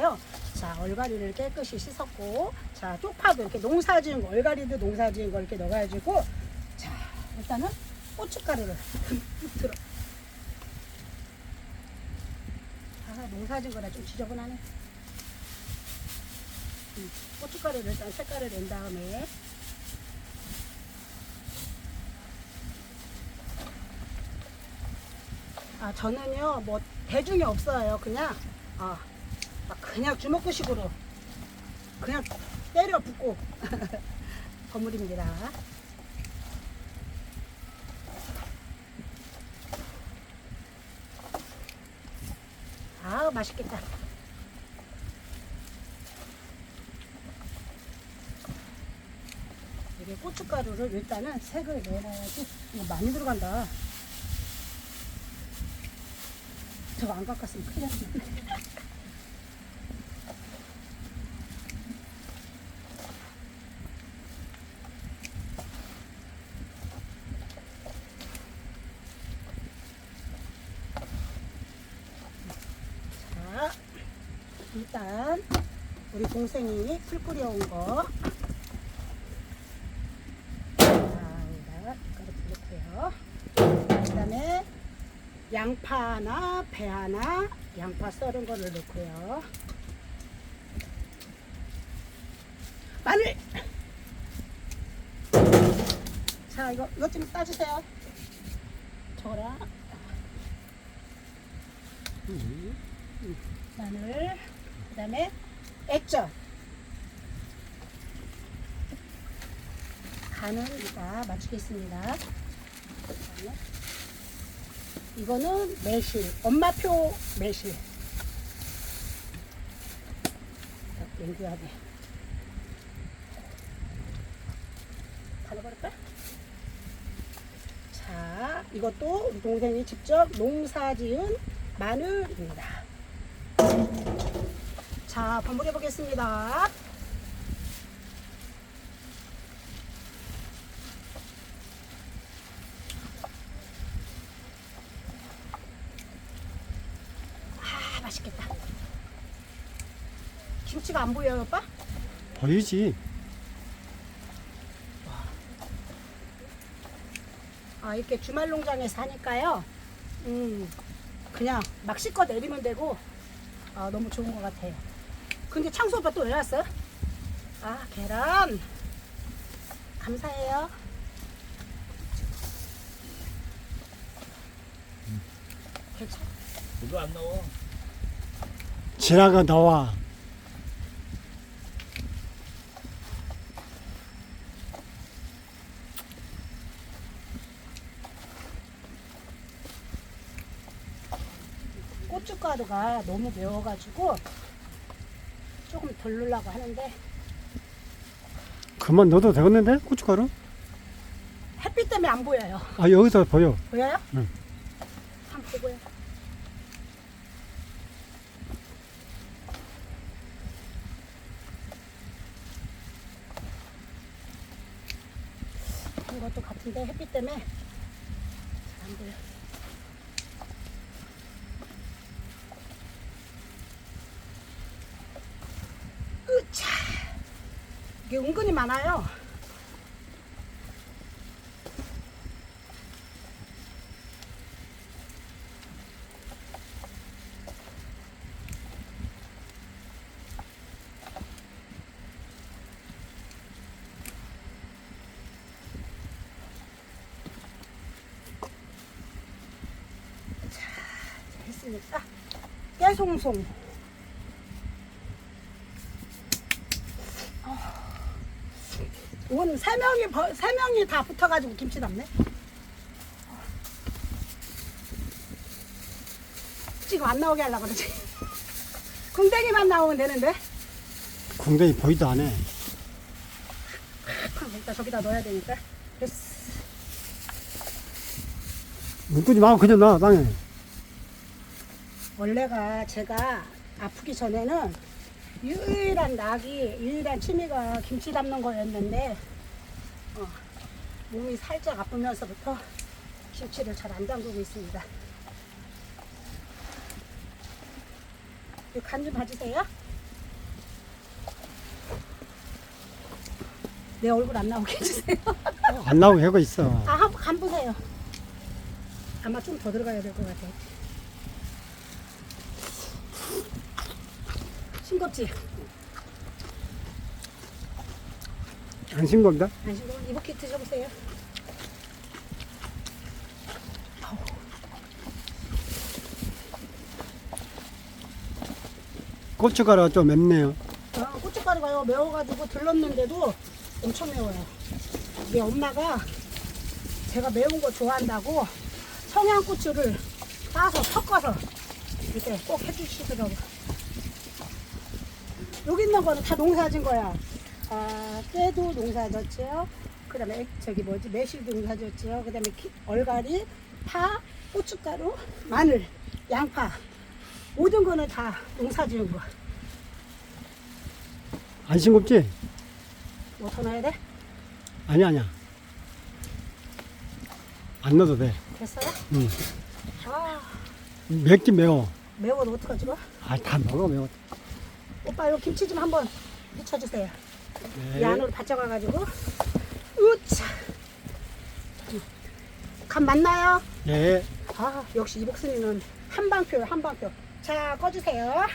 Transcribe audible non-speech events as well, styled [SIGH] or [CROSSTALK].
요 자, 얼갈이를 깨끗이 씻었고, 자, 쪽파도 이렇게 농사 지은 거, 얼갈이도 농사 지은 거 이렇게 넣어가지고, 자, 일단은 고춧가루를 듬뿍 들어. 아, 농사 지은 거라 좀 지저분하네. 음, 고춧가루를 일단 색깔을 낸 다음에, 아, 저는요, 뭐, 대중이 없어요. 그냥, 아, 막 그냥 주먹구식으로 그냥 때려 붓고 [LAUGHS] 건물입니다. 아 맛있겠다. 이게 고춧가루를 일단은 색을 내놔야지 이거 많이 들어간다. 저거 안 깎았으면 큰일 났네. [LAUGHS] 자, 일단 우리 동생이 풀 끓여온 거. 그다음에 양파 하나, 배 하나, 양파 썰은 거를 넣고요. 마늘. 자, 이거 이것 좀 따주세요. 저거랑 마늘, 그 다음에 액젓. 간은 이따 맞추겠습니다. 이거는 매실, 엄마표 매실. 연구하게. 달아버릴까? 자, 이것도 우리 동생이 직접 농사 지은 마늘입니다. 자, 버무려 보겠습니다. 아, 맛있겠다. 김치가 안 보여요, 오빠? 보이지? 아, 이렇게 주말 농장에서 하니까요. 음, 그냥 막 씻고 내리면 되고, 아, 너무 좋은 것 같아요. 근데 창수 오빠 또 왜 왔어요? 아, 계란. 감사해요. 괜찮아. 그거 안 나와. 지나가 나와. 고춧가루가 너무 매워가지고 넣으려고 하는데 그만 넣어도 되겠는데? 고춧가루? 햇빛 때문에 안 보여요. 아, 여기서 보여. 보여요? 응. 한번 보고요. 이것도 같은데 햇빛 때문에 잘 안 보여. 으차! 이게 은근히 많아요. 했으니까 깨송송 오늘 세 명이 버- 세 명이 다 붙어가지고 김치 담네. 지금 안 나오게 하려고 그러지. [LAUGHS] 궁뎅이만 나오면 되는데. 궁뎅이 보이도 안 해. 일단 저기다 넣어야 되니까. 됐어. 묶지 말고 그냥 놔, 땅에. 원래가 제가 아프기 전에는 유일한 낙이 유일한 취미가 김치 담는 거였는데 어, 몸이 살짝 아프면서부터 김치를 잘 안 담그고 있습니다. 간 좀 봐주세요. 내 얼굴 안 나오게 해주세요. 안 나오게 하고 있어. 아, 한번 보세요. 아마 좀 더 들어가야 될 것 같아요. 싱겁지? 안 싱겁다? 안 싱거워? 이렇게 드셔보세요. 고춧가루가 좀 맵네요. 아, 고춧가루가요 매워가지고 들렀는데도 엄청 매워요. 우리 엄마가 제가 매운 거 좋아한다고 청양고추를 따서 섞어서 이렇게 꼭 해주시더라고. 여기 있는 거는 다 농사진 거야. 아, 깨도 농사졌죠. 그 다음에 저기 뭐지 매실도 농사졌죠. 그 다음에 얼갈이, 파, 고춧가루, 마늘, 양파 모든 거는 다 농사지은 거. 안 싱겁지? 뭐 더 넣어야 돼? 아니야, 아니야. 안 넣어도 돼. 됐어요? 응. 아 맵긴 매워. 매워도 어떡하지 뭐? 아, 다 먹어, 매워. 오빠 이거 김치 좀 한번 묻혀주세요 이 네. 안으로 바짝 와가지고 우차 간 맞나요? 네. 아 역시 이복순이는 한방표요 한방표 자 꺼주세요